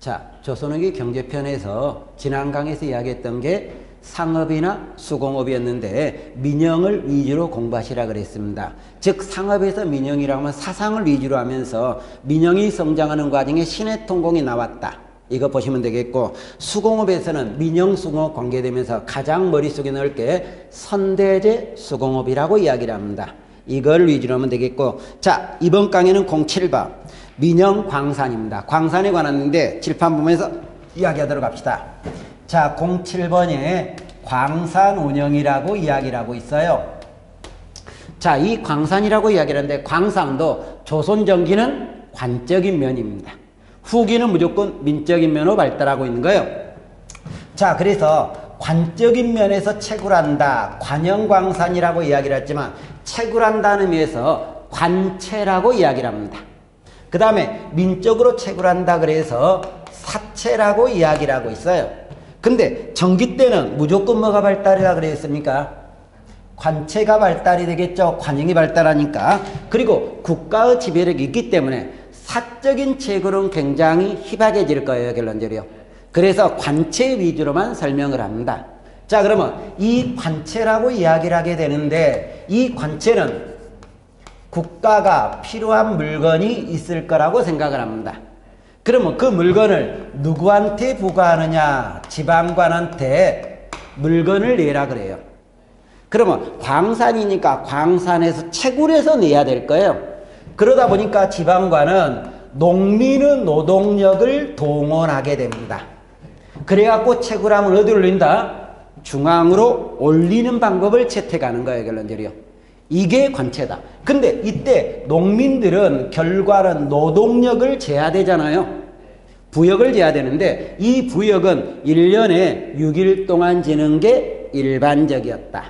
자, 조선후기 경제편에서 지난 강에서 이야기했던 게 상업이나 수공업이었는데 민영을 위주로 공부하시라 그랬습니다. 즉 상업에서 민영이라고 하면 사상을 위주로 하면서 민영이 성장하는 과정에 신의 통공이 나왔다. 이거 보시면 되겠고 수공업에서는 민영 수공업 관계되면서 가장 머릿속에 넣을 게 선대제 수공업이라고 이야기를 합니다. 이걸 위주로 하면 되겠고 자 이번 강의는 07번 민영 광산입니다. 광산에 관한인데 칠판 보면서 이야기하도록 합시다. 자 07번에 광산 운영이라고 이야기를 하고 있어요. 자 이 광산이라고 이야기를 하는데 광산도 조선전기는 관적인 면입니다. 후기는 무조건 민적인 면으로 발달하고 있는 거예요. 자, 그래서 관적인 면에서 채굴한다. 관영광산이라고 이야기를 했지만 채굴한다는 의미에서 관체라고 이야기를 합니다. 그 다음에 민적으로 채굴한다 그래서 사체라고 이야기를 하고 있어요. 근데 전기 때는 무조건 뭐가 발달이라 그랬습니까? 관체가 발달이 되겠죠. 관영이 발달하니까. 그리고 국가의 지배력이 있기 때문에 사적인 채굴은 굉장히 희박해질 거예요, 결론적으로. 그래서 관체 위주로만 설명을 합니다. 자, 그러면 이 관체라고 이야기를 하게 되는데 이 관체는 국가가 필요한 물건이 있을 거라고 생각을 합니다. 그러면 그 물건을 누구한테 부과하느냐? 지방관한테 물건을 내라 그래요. 그러면 광산이니까 광산에서 채굴해서 내야 될 거예요. 그러다 보니까 지방관은 농민의 노동력을 동원하게 됩니다. 그래갖고 채굴함을 어디로 올린다? 중앙으로 올리는 방법을 채택하는 거예요, 결론적으로. 이게 관체다. 근데 이때 농민들은 결과는 노동력을 재야 되잖아요. 부역을 재야 되는데 이 부역은 1년에 6일 동안 지는 게 일반적이었다.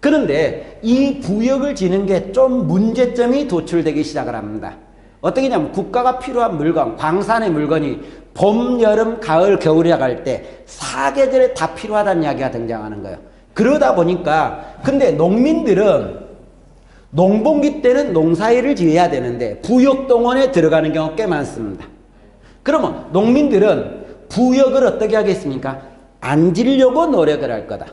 그런데 이 부역을 지는 게 좀 문제점이 도출되기 시작을 합니다. 어떻게 냐면 국가가 필요한 물건, 광산의 물건이 봄, 여름, 가을, 겨울이라고 할 때 사계절에 다 필요하다는 이야기가 등장하는 거예요. 그러다 보니까 근데 농민들은 농번기 때는 농사일을 지어야 되는데 부역동원에 들어가는 경우가 꽤 많습니다. 그러면 농민들은 부역을 어떻게 하겠습니까? 안 지려고 노력을 할 거다.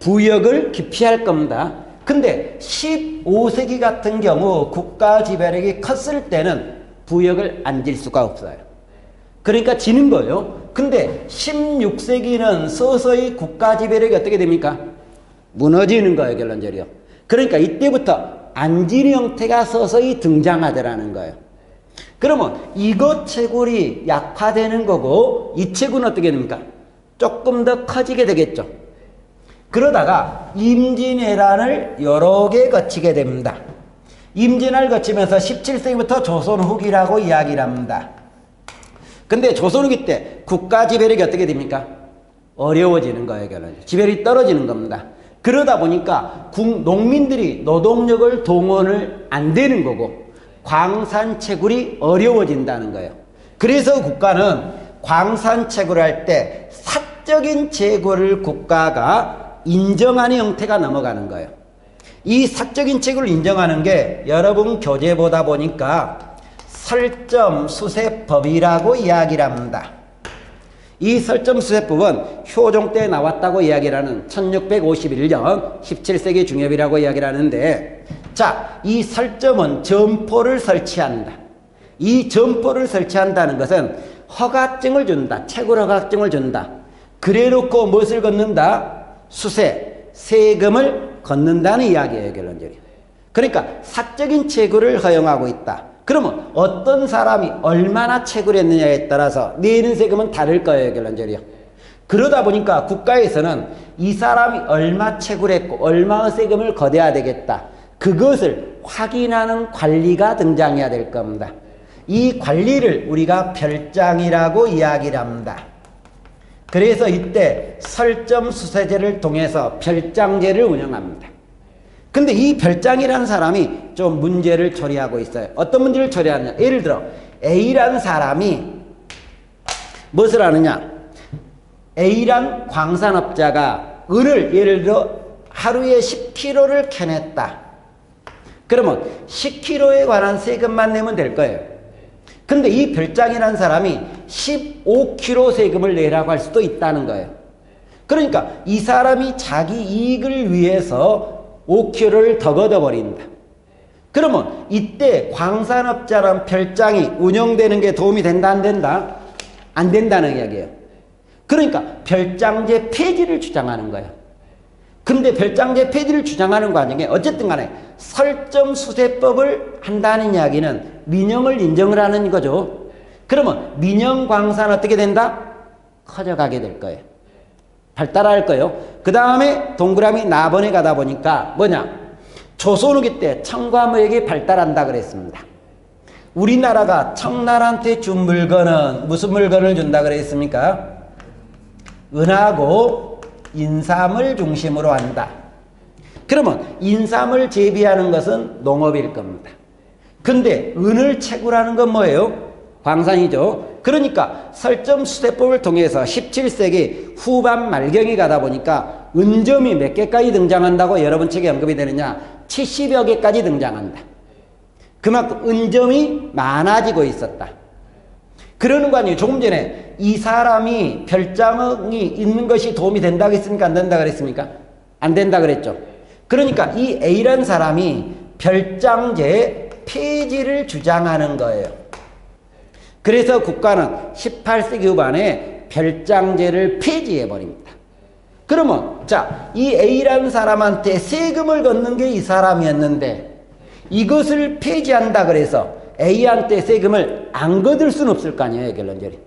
부역을 기피할 겁니다. 근데 15세기 같은 경우 국가 지배력이 컸을 때는 부역을 안 질 수가 없어요. 그러니까 지는 거예요. 근데 16세기는 서서히 국가 지배력이 어떻게 됩니까? 무너지는 거예요, 결론적으로. 그러니까 이때부터 안질 형태가 서서히 등장하더라는 거예요. 그러면 이것 채굴이 약화되는 거고 이 채굴은 어떻게 됩니까? 조금 더 커지게 되겠죠. 그러다가 임진왜란을 여러 개 거치게 됩니다. 임진을 거치면서 17세기부터 조선 후기라고 이야기를 합니다. 근데 조선 후기 때 국가 지배력이 어떻게 됩니까? 어려워지는 거예요, 결론. 지배력이 떨어지는 겁니다. 그러다 보니까 농민들이 노동력을 동원을 안 되는 거고 광산 채굴이 어려워진다는 거예요. 그래서 국가는 광산 채굴할 때 사적인 채굴을 국가가 인정하는 형태가 넘어가는 거예요. 이 사적인 책을 인정하는 게 여러분 교재 보다 보니까 설점 수세법이라고 이야기를 합니다. 이 설점 수세법은 효종 때 나왔다고 이야기를 하는 1651년 17세기 중엽이라고 이야기를 하는데 자, 이 설점은 점포를 설치한다. 이 점포를 설치한다는 것은 허가증을 준다. 채굴 허가증을 준다. 그래 놓고 무엇을 걷는다? 수세, 세금을 걷는다는 이야기예요, 결론적으로. 그러니까 사적인 채굴을 허용하고 있다. 그러면 어떤 사람이 얼마나 채굴 했느냐에 따라서 내는 세금은 다를 거예요, 결론적으로. 그러다 보니까 국가에서는 이 사람이 얼마 채굴했고 얼마의 세금을 거둬야 되겠다. 그것을 확인하는 관리가 등장해야 될 겁니다. 이 관리를 우리가 별장이라고 이야기를 합니다. 그래서 이때 설점 수세제를 통해서 별장제를 운영합니다. 근데 이 별장이라는 사람이 좀 문제를 처리하고 있어요. 어떤 문제를 처리하느냐? 예를 들어 A라는 사람이 무엇을 하느냐? A란 광산업자가 을을 예를 들어 하루에 10kg를 캐냈다. 그러면 10kg에 관한 세금만 내면 될 거예요. 근데 이 별장이라는 사람이 15kg 세금을 내라고 할 수도 있다는 거예요. 그러니까 이 사람이 자기 이익을 위해서 5kg를 더 걷어버린다. 그러면 이때 광산업자란 별장이 운영되는 게 도움이 된다 안 된다? 안 된다는 이야기예요. 그러니까 별장제 폐지를 주장하는 거예요. 근데 별장제 폐지를 주장하는 과정에 어쨌든 간에 설정 수세법을 한다는 이야기는 민영을 인정을 하는 거죠. 그러면 민영 광산 어떻게 된다? 커져가게 될 거예요. 발달할 거예요. 그 다음에 동그라미 나번에 가다 보니까 뭐냐? 조선 후기 때 청과무역이 발달한다 그랬습니다. 우리나라가 청나라한테 준 물건은 무슨 물건을 준다 그랬습니까? 은하고 인삼을 중심으로 한다. 그러면 인삼을 재배하는 것은 농업일 겁니다. 근데 은을 채굴하는 건 뭐예요? 광산이죠. 그러니까 설점 수세법을 통해서 17세기 후반 말경에 가다 보니까 은점이 몇 개까지 등장한다고 여러분 책에 언급이 되느냐? 70여 개까지 등장한다. 그만큼 은점이 많아지고 있었다. 그러는 거 아니에요. 조금 전에 이 사람이 별장이 있는 것이 도움이 된다고 했습니까? 안 된다 그랬습니까? 안 된다 그랬죠. 그러니까 이 A라는 사람이 별장제 폐지를 주장하는 거예요. 그래서 국가는 18세기 후반에 별장제를 폐지해 버립니다. 그러면 자, 이 A라는 사람한테 세금을 걷는 게 이 사람이었는데 이것을 폐지한다 그래서 A한테 세금을 안 걷을 수는 없을 거 아니에요, 결론적으로.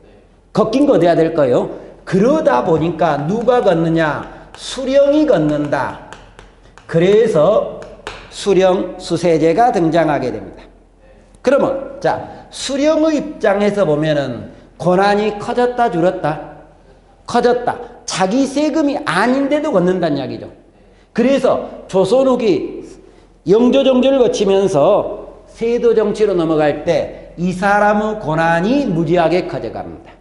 걷긴 걷어야 될 거예요. 그러다 보니까 누가 걷느냐? 수령이 걷는다. 그래서 수령 수세제가 등장하게 됩니다. 그러면 자, 수령의 입장에서 보면은 권한이 커졌다 줄었다. 커졌다. 자기 세금이 아닌데도 걷는다는 이야기죠. 그래서 조선 후기 영조 정조를 거치면서 세도 정치로 넘어갈 때 이 사람의 권한이 무지하게 커져갑니다.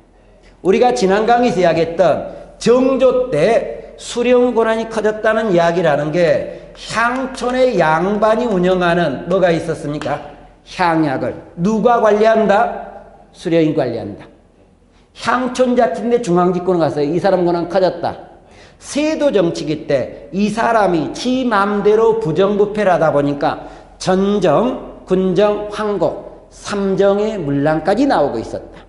우리가 지난 강의에서 이야기했던 정조 때 수령 권한이 커졌다는 이야기라는 게 향촌의 양반이 운영하는 뭐가 있었습니까? 향약을 누가 관리한다? 수령이 관리한다. 향촌 자치인데 중앙집권을 가서 이 사람 권한 커졌다. 세도 정치기 때 이 사람이 지 맘대로 부정부패를 하다 보니까 전정, 군정, 황곡, 삼정의 문란까지 나오고 있었다.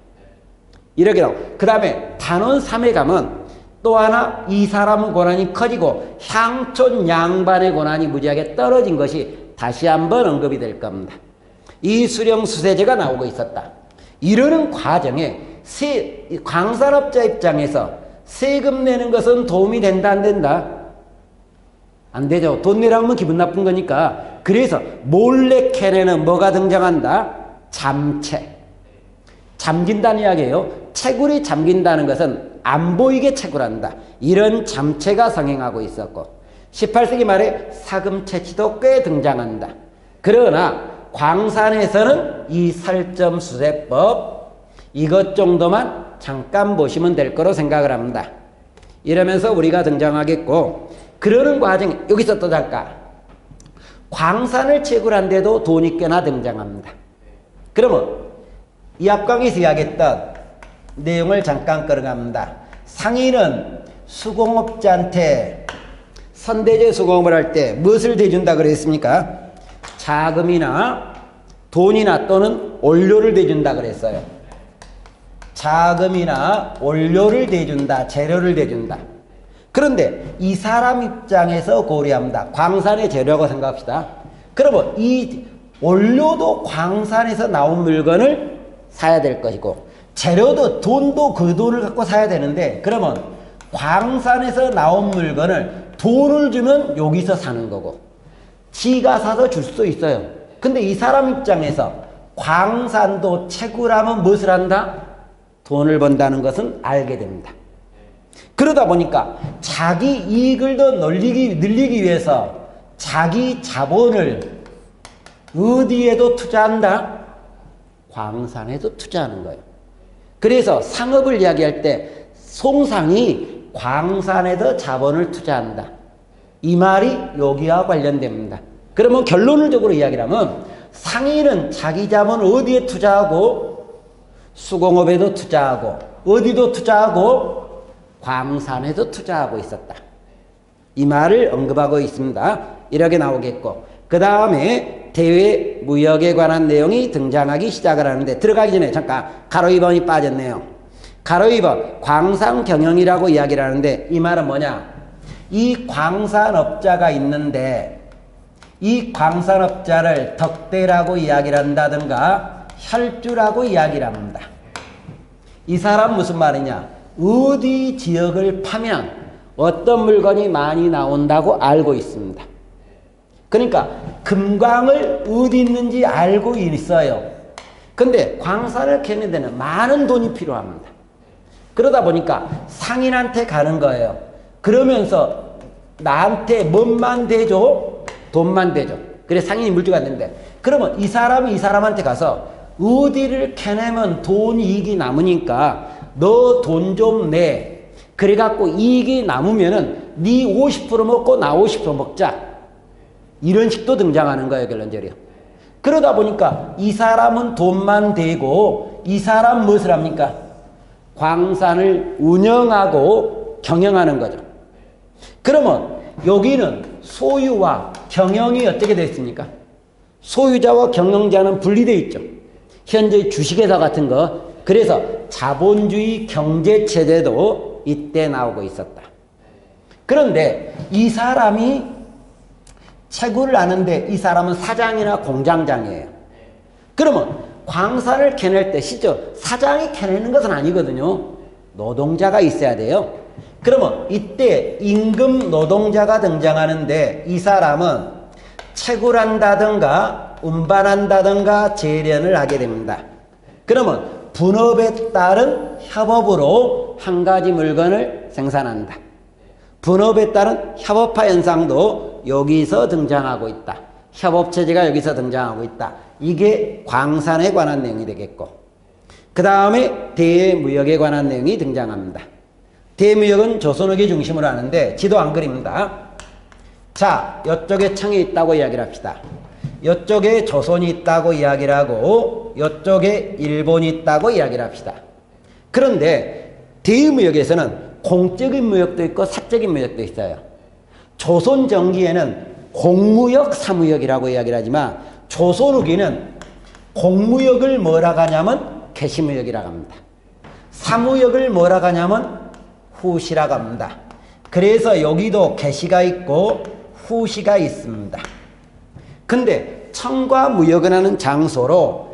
이렇게 나오고 그 다음에 단원 3에 가면 또 하나 이 사람의 권한이 커지고 향촌 양반의 권한이 무지하게 떨어진 것이 다시 한번 언급이 될 겁니다. 이 수령 수세제가 나오고 있었다. 이러는 과정에 세, 광산업자 입장에서 세금 내는 것은 도움이 된다 안 된다? 안 되죠. 돈 내라면 기분 나쁜 거니까. 그래서 몰래 캐내는 뭐가 등장한다? 잠채. 잠긴다는 이야기예요. 채굴이 잠긴다는 것은 안 보이게 채굴한다. 이런 잠채가 성행하고 있었고 18세기 말에 사금채치도 꽤 등장한다. 그러나 광산에서는 이 설점수세법 이것 정도만 잠깐 보시면 될 거로 생각을 합니다. 이러면서 우리가 등장하겠고 그러는 과정에 여기서 또 잠깐 광산을 채굴한데도 돈이 꽤나 등장합니다. 그러면 이 앞강에서 이야기했던 내용을 잠깐 끌어갑니다. 상인은 수공업자한테 선대제 수공업을 할 때 무엇을 대준다 그랬습니까? 자금이나 돈이나 또는 원료를 대준다 그랬어요. 자금이나 원료를 대준다. 재료를 대준다. 그런데 이 사람 입장에서 고려합니다. 광산의 재료라고 생각합시다. 그러면 이 원료도 광산에서 나온 물건을 사야 될 것이고 재료도 돈도 그 돈을 갖고 사야 되는데 그러면 광산에서 나온 물건을 돈을 주면 여기서 사는 거고 지가 사서 줄 수 있어요. 근데 이 사람 입장에서 광산도 채굴하면 무엇을 한다? 돈을 번다는 것은 알게 됩니다. 그러다 보니까 자기 이익을 더 늘리기, 늘리기 위해서 자기 자본을 어디에도 투자한다? 광산에도 투자하는 거예요. 그래서 상업을 이야기할 때 송상이 광산에도 자본을 투자한다. 이 말이 여기와 관련됩니다. 그러면 결론적으로 이야기를 하면 상인은 자기 자본을 어디에 투자하고 수공업에도 투자하고 어디도 투자하고 광산에도 투자하고 있었다. 이 말을 언급하고 있습니다. 이렇게 나오겠고 그 다음에 대외 무역에 관한 내용이 등장하기 시작을 하는데 들어가기 전에 잠깐 가로 2번이 빠졌네요. 가로 2번 광산 경영이라고 이야기를 하는데 이 말은 뭐냐? 이 광산업자가 있는데 이 광산업자를 덕대라고 이야기를 한다든가 혈주라고 이야기를 합니다. 이 사람 무슨 말이냐? 어디 지역을 파면 어떤 물건이 많이 나온다고 알고 있습니다. 그러니까 금광을 어디 있는지 알고 있어요. 근데 광산을 캐는 데는 많은 돈이 필요합니다. 그러다 보니까 상인한테 가는 거예요. 그러면서 나한테 뭔만 대줘? 돈만 대줘. 그래 상인이 물주가 되는데 그러면 이 사람이 이 사람한테 가서 어디를 캐내면 돈 이익이 남으니까 너 돈 좀 내. 그래갖고 이익이 남으면은 네 50% 먹고 나 50% 먹자. 이런 식도 등장하는 거예요, 결론적으로. 그러다 보니까 이 사람은 돈만 대고 이 사람 무엇을 합니까? 광산을 운영하고 경영하는 거죠. 그러면 여기는 소유와 경영이 어떻게 되어 있습니까? 소유자와 경영자는 분리되어 있죠. 현재 주식회사 같은 거. 그래서 자본주의 경제 체제도 이때 나오고 있었다. 그런데 이 사람이 채굴을 하는데 이 사람은 사장이나 공장장이에요. 그러면 광산을 캐낼 때 시죠 사장이 캐내는 것은 아니거든요. 노동자가 있어야 돼요. 그러면 이때 임금 노동자가 등장하는데 이 사람은 채굴한다든가 운반한다든가 재련을 하게 됩니다. 그러면 분업에 따른 협업으로 한 가지 물건을 생산한다. 분업에 따른 협업화 현상도 여기서 등장하고 있다. 협업체제가 여기서 등장하고 있다. 이게 광산에 관한 내용이 되겠고 그 다음에 대무역에 관한 내용이 등장합니다. 대무역은 조선업이 중심으로 하는데 지도 안 그립니다. 자, 이쪽에 청이 있다고 이야기를 합시다. 이쪽에 조선이 있다고 이야기를 하고 이쪽에 일본이 있다고 이야기를 합시다. 그런데 대무역에서는 공적인 무역도 있고 사적인 무역도 있어요. 조선 정기에는 공무역, 사무역이라고 이야기를 하지만 조선 후기는 공무역을 뭐라 하냐면 개시무역이라고 합니다. 사무역을 뭐라 하냐면 후시라고 합니다. 그래서 여기도 개시가 있고 후시가 있습니다. 근데 청과 무역을 하는 장소로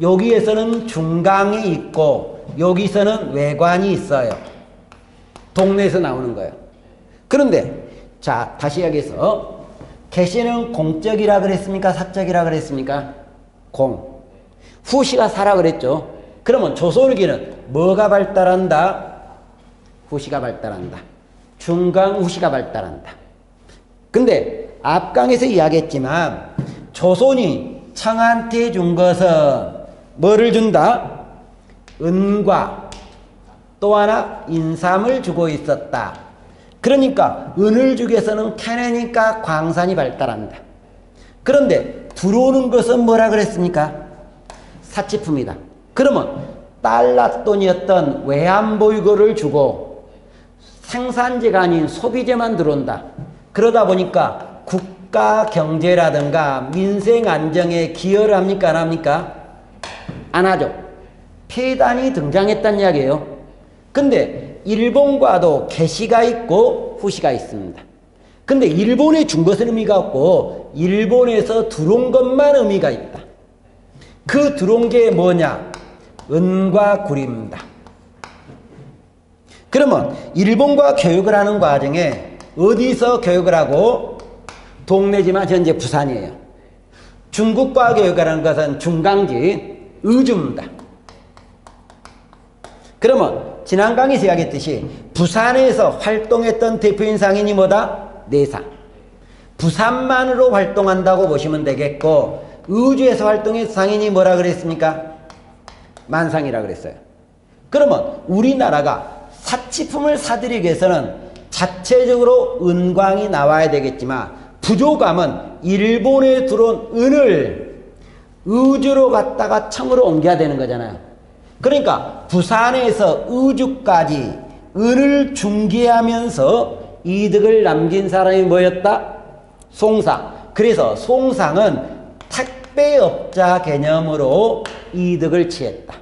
여기에서는 중강이 있고 여기서는 외관이 있어요. 동네에서 나오는 거예요. 그런데 자 다시 이야기해서 개시는 공적이라 그랬습니까? 사적이라 그랬습니까? 공. 후시가 사라 그랬죠. 그러면 조선기는 뭐가 발달한다? 후시가 발달한다. 중강 후시가 발달한다. 근데 앞강에서 이야기했지만 조선이 청한테 준 것은 뭐를 준다? 은과 또 하나 인삼을 주고 있었다. 그러니까 은을 주기 위해서는 캐내니까 광산이 발달한다. 그런데 들어오는 것은 뭐라 그랬습니까? 사치품이다. 그러면 달러 돈이었던 외환보유고를 주고 생산재가 아닌 소비재만 들어온다. 그러다 보니까 국가 경제라든가 민생 안정에 기여를 합니까? 안 합니까? 안 하죠. 폐단이 등장했단 이야기예요. 근데 일본과도 개시가 있고 후시가 있습니다. 근데 일본에 준 것은 의미가 없고 일본에서 들어온 것만 의미가 있다. 그 들어온 게 뭐냐? 은과 구리입니다. 그러면 일본과 교육을 하는 과정에 어디서 교육을 하고 동네지만 현재 부산이에요. 중국과 교육을 하는 것은 중강지 의주입니다. 그러면 지난 강의에서 이야기했듯이 부산에서 활동했던 대표인 상인이 뭐다? 내상. 부산만으로 활동한다고 보시면 되겠고 의주에서 활동했던 상인이 뭐라 그랬습니까? 만상이라 그랬어요. 그러면 우리나라가 사치품을 사들이기 위해서는 자체적으로 은광이 나와야 되겠지만 부족함은 일본에 들어온 은을 의주로 갔다가 청으로 옮겨야 되는 거잖아요. 그러니까 부산에서 의주까지 을을 중개하면서 이득을 남긴 사람이 뭐였다? 송상. 그래서 송상은 택배업자 개념으로 이득을 취했다.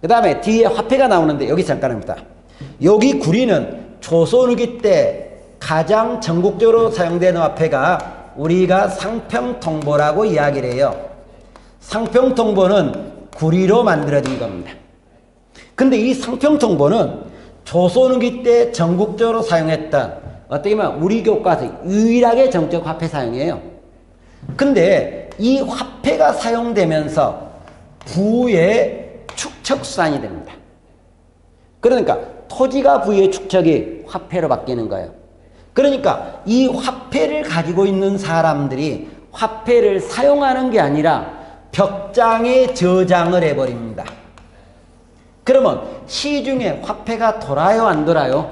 그 다음에 뒤에 화폐가 나오는데 여기 잠깐 합니다. 여기 구리는 조선후기 때 가장 전국적으로 사용되는 화폐가 우리가 상평통보라고 이야기를 해요. 상평통보는 구리로 만들어진 겁니다. 근데 이 상평통보는 조선후기 때 전국적으로 사용했던 어떻게 보면 우리 교과서 유일하게 정적 화폐 사용이에요. 근데 이 화폐가 사용되면서 부의 축척수단이 됩니다. 그러니까 토지가 부의 축척이 화폐로 바뀌는 거예요. 그러니까 이 화폐를 가지고 있는 사람들이 화폐를 사용하는 게 아니라 벽장에 저장을 해버립니다. 그러면 시중에 화폐가 돌아요, 안 돌아요?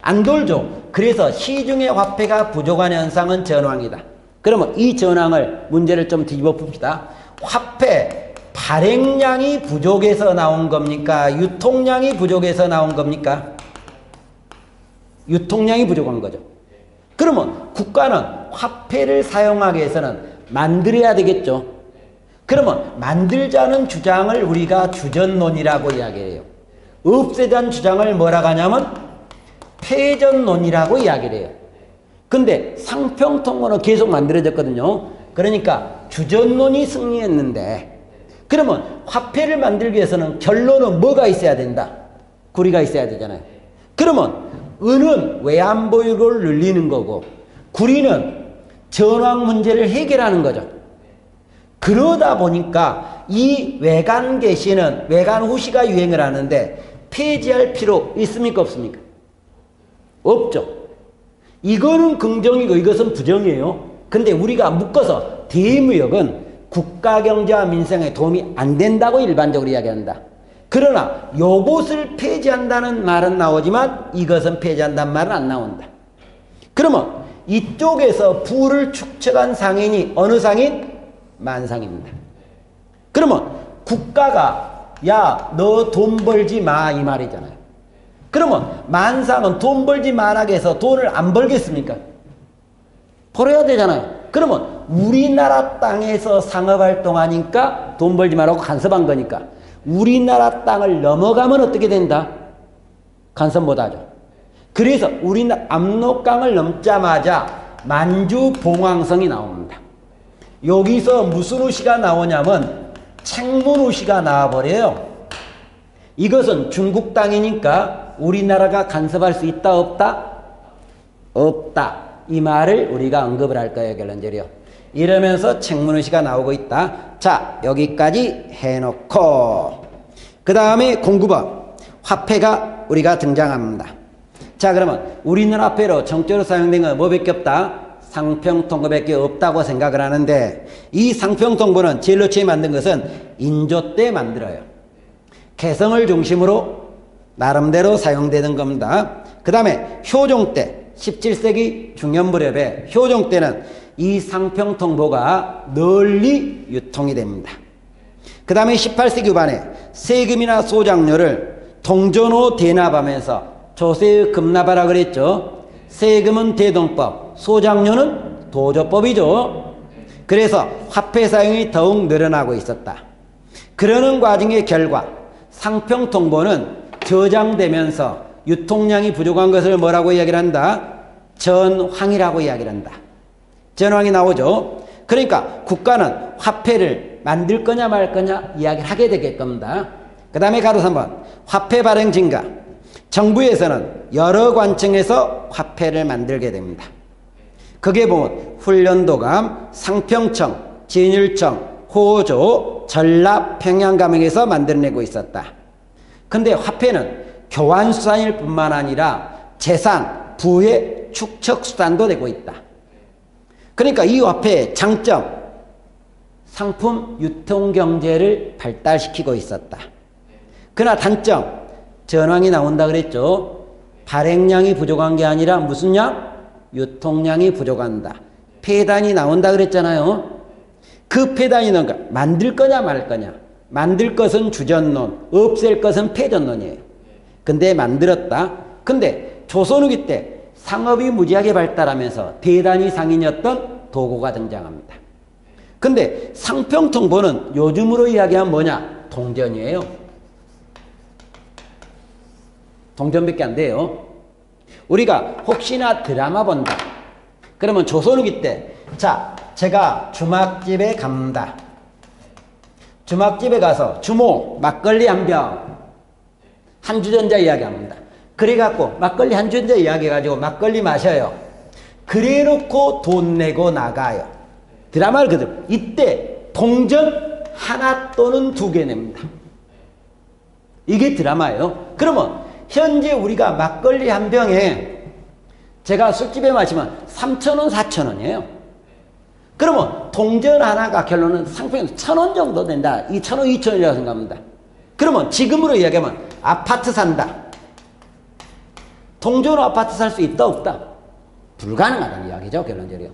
안 돌죠. 그래서 시중에 화폐가 부족한 현상은 전황이다. 그러면 이 전황을 문제를 좀 뒤집어 봅시다. 화폐 발행량이 부족해서 나온 겁니까? 유통량이 부족해서 나온 겁니까? 유통량이 부족한 거죠. 그러면 국가는 화폐를 사용하기 위해서는 만들어야 되겠죠. 그러면 만들자는 주장을 우리가 주전론이라고 이야기해요. 없애자는 주장을 뭐라고 하냐면 폐전론이라고 이야기를 해요. 근데 상평통보는 계속 만들어졌거든요. 그러니까 주전론이 승리했는데 그러면 화폐를 만들기 위해서는 결론은 뭐가 있어야 된다? 구리가 있어야 되잖아요. 그러면 은은 외환보유를 늘리는 거고 구리는 전황 문제를 해결하는 거죠. 그러다 보니까 이 외관 개시는 외관 후시가 유행을 하는데 폐지할 필요 있습니까 없습니까? 없죠. 이거는 긍정이고 이것은 부정이에요. 근데 우리가 묶어서 대무역은 국가 경제와 민생에 도움이 안 된다고 일반적으로 이야기한다. 그러나 요것을 폐지한다는 말은 나오지만 이것은 폐지한다는 말은 안 나온다. 그러면 이쪽에서 부를 축적한 상인이 어느 상인? 만상입니다. 그러면 국가가 야 너 돈 벌지 마 이 말이잖아요. 그러면 만상은 돈 벌지 말하게 해서 돈을 안 벌겠습니까? 벌어야 되잖아요. 그러면 우리나라 땅에서 상업활동 하니까 돈 벌지 말라고 간섭한 거니까 우리나라 땅을 넘어가면 어떻게 된다? 간섭 못하죠. 그래서 우리나라 압록강을 넘자마자 만주 봉황성이 나옵니다. 여기서 무슨 우시가 나오냐면 책문 우시가 나와버려요. 이것은 중국 땅이니까 우리나라가 간섭할 수 있다 없다? 없다. 이 말을 우리가 언급을 할 거예요. 결론적으로. 이러면서 책문 우시가 나오고 있다. 자 여기까지 해놓고 그 다음에 공구번 화폐가 우리가 등장합니다. 자 그러면 우리나라 화폐로 정적으로 사용된 건 뭐밖에 없다? 상평통보밖에 없다고 생각을 하는데 이 상평통보는 처음 만든 것은 인조 때 만들어요. 개성을 중심으로 나름대로 사용되는 겁니다. 그 다음에 효종 때 17세기 중연무렵에 효종 때는 이 상평통보가 널리 유통이 됩니다. 그 다음에 18세기 후반에 세금이나 소장료를 동전으로 대납하면서 조세의 급납하라 그랬죠. 세금은 대동법, 소장료는 도조법이죠. 그래서 화폐 사용이 더욱 늘어나고 있었다. 그러는 과정의 결과 상평통보는 저장되면서 유통량이 부족한 것을 뭐라고 이야기를 한다? 전황이라고 이야기를 한다. 전황이 나오죠. 그러니까 국가는 화폐를 만들 거냐 말 거냐 이야기를 하게 되겠 겁니다. 그 다음에 가로 3번 화폐 발행 증가 정부에서는 여러 관청에서 화폐를 만들게 됩니다. 그게 보면 훈련도감, 상평청, 진율청, 호조, 전랍, 평양감에서 만들어내고 있었다. 근데 화폐는 교환수단일 뿐만 아니라 재산, 부의 축척수단도 되고 있다. 그러니까 이 화폐의 장점, 상품 유통경제를 발달시키고 있었다. 그러나 단점, 전황이 나온다 그랬죠. 발행량이 부족한 게 아니라 무슨 양? 유통량이 부족한다. 폐단이 나온다 그랬잖아요. 그 폐단이 뭔가 만들 거냐 말 거냐. 만들 것은 주전론, 없앨 것은 폐전론이에요. 근데 만들었다. 근데 조선 후기 때 상업이 무지하게 발달하면서 대단히 상인이었던 도구가 등장합니다. 근데 상평통보는 요즘으로 이야기하면 뭐냐? 동전이에요. 동전밖에 안 돼요. 우리가 혹시나 드라마 본다. 그러면 조선 후기 때, 자, 제가 주막집에 갑니다. 주막집에 가서 주모, 막걸리 한 병, 한 주전자 이야기합니다. 그래갖고 막걸리 한 주전자 이야기해가지고 막걸리 마셔요. 그래놓고 돈 내고 나가요. 드라마를 그대로. 이때 동전 하나 또는 두 개 냅니다. 이게 드라마예요. 그러면 현재 우리가 막걸리 한 병에 제가 술집에 마시면 3,000원, 4,000원이에요. 그러면 동전 하나가 결론은 상품이 1,000원 정도 된다. 2,000원, 2,000원이라고 생각합니다. 그러면 지금으로 이야기하면 아파트 산다. 동전으로 아파트 살 수 있다, 없다? 불가능하다는 이야기죠, 결론적으로.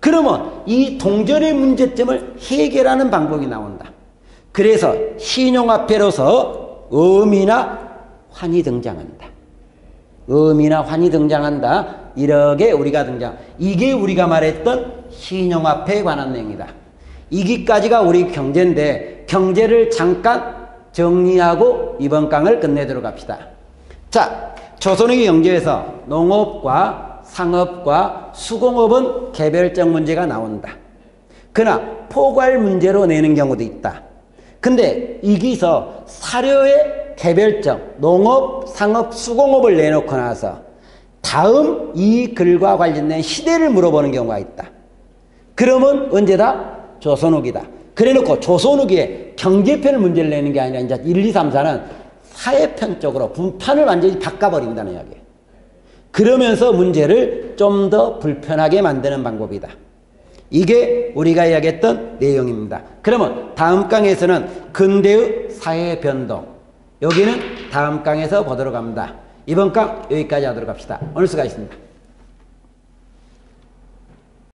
그러면 이 동전의 문제점을 해결하는 방법이 나온다. 그래서 신용화폐로서 음이나 환이 등장한다. 음이나 환이 등장한다. 이렇게 우리가 등장. 이게 우리가 말했던 신용화폐에 관한 내용이다. 이기까지가 우리 경제인데 경제를 잠깐 정리하고 이번 강을 끝내도록 합시다. 자, 조선의 경제에서 농업과 상업과 수공업은 개별적 문제가 나온다. 그러나 포괄 문제로 내는 경우도 있다. 근데 여기서 사료의 개별적 농업, 상업, 수공업을 내놓고 나서 다음 이 글과 관련된 시대를 물어보는 경우가 있다. 그러면 언제다? 조선후기다. 그래 놓고 조선후기에 경제편을 문제를 내는 게 아니라 이제 1, 2, 3, 4는 사회편 쪽으로 분판을 완전히 바꿔버린다는 이야기예요. 그러면서 문제를 좀 더 불편하게 만드는 방법이다. 이게 우리가 이야기했던 내용입니다. 그러면 다음 강에서는 근대의 사회 변동. 여기는 다음 강에서 보도록 합니다. 이번 강 여기까지 하도록 합시다. 오늘 수고하셨습니다.